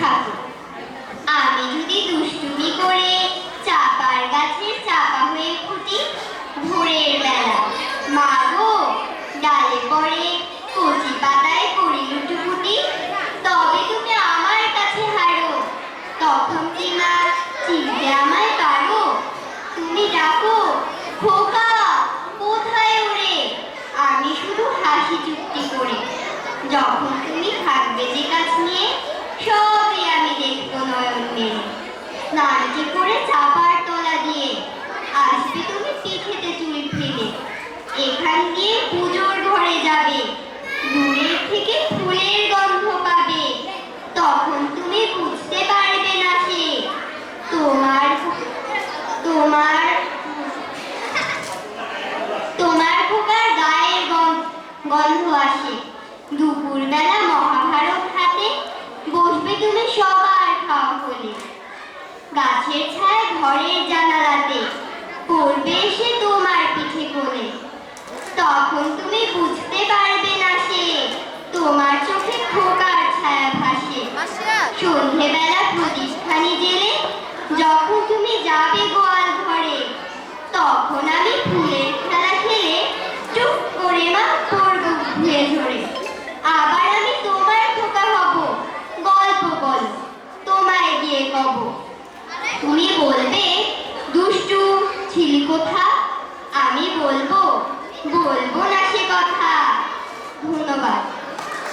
থাকি। আমি যদি দুষ্টুমি করে চাপার গাছের চাপা হয়ে ফুটি ভোরের বেলা, মা গো, ডালে পরে কচি পাতায় পড়ে লুটুপুটি, তবে তুমি আমার কাছে হারো। তখন কি মা চিনতে আমায় পারো? তুমি ডাকো, খোকা, কোথায় ওরে? আমি শুধু হাসি চুক্তি করি। যখন তুমি থাকবে যে কাছে নারটি করে চাপার তলা দিয়ে। আসবে তুমি পিঠেতে চুল ফেলে? এখান দিয়ে পুজোর ঘরে যাবে। দূরের থেকে ফুলের গন্ধ পাবে। তখন তুমি বুঝতে পারবে না সে। তোমার তোমার তোমার খোকার গায়ের গন- গন্ধ আসে। দুপুরবেলা মহাভারত হাতে বসবে তুমি সবার খাওয়া হলে। গাছের ছায় ঘরের জানালাতে, পড়বে এসে তোমার পিঠে কোলে তখন তুমি বুঝতে পারবে না সে, তোমার চোখে খোকার ছায়া ভাসে। সন্ধেবেলা প্রতিষ্ঠানে জেলে যখন তুমি যাবে গোয়াল ঘরে, তখন আমি ফুলের খেলা খেলে চুপ করে মা পড়ব ঘুরে ধরে। আবার আমি তোমার কোথা আমি বলব? বলব না সে কথা।